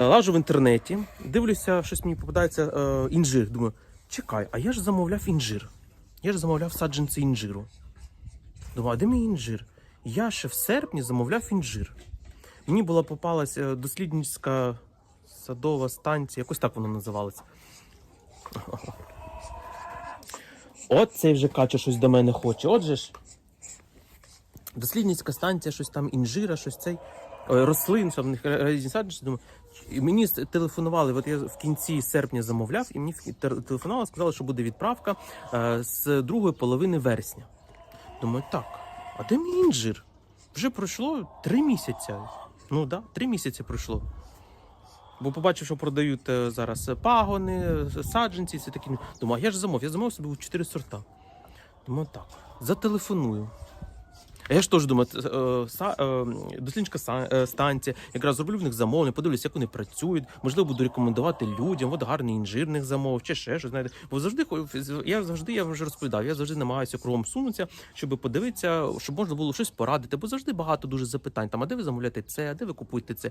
Лажу в інтернеті, дивлюся, щось мені попадається е, інжир. Думаю, чекай, а я ж замовляв інжир. Я ж замовляв саджанці інжиру. Думаю, а де мій інжир? Я ще в серпні замовляв інжир. Мені була попалась е, дослідницька садова станція, якось так вона називалася. От цей вже каче щось до мене хоче. Отже ж. Дослідницька станція, щось там інжира, щось цей. Рослин, що в них саджанці. Думаю, мені телефонували. От я в кінці серпня замовляв, і мені телефонували, сказали, що буде відправка е, з другої половини вересня. Думаю, так, а де мій інжир? Вже пройшло три місяці. Ну да, три місяці пройшло. Бо побачив, що продають е, зараз пагони, саджанці, все такі. Думаю, я ж замов, я замовив собі у чотири сорта. Думаю, так, зателефоную. А я ж теж думаю, е, е, дослідницька са- е, станція, якраз зроблю в них замовлення, подивлюсь, як вони працюють, можливо, буду рекомендувати людям, от гарний інжирних замов, чи ще щось, знаєте. Бо завжди я завжди я вже розповідав, я завжди намагаюся кругом сунутися, щоб подивитися, щоб можна було щось порадити, бо завжди багато дуже запитань. Там, а де ви замовляєте це, а де ви купуєте це?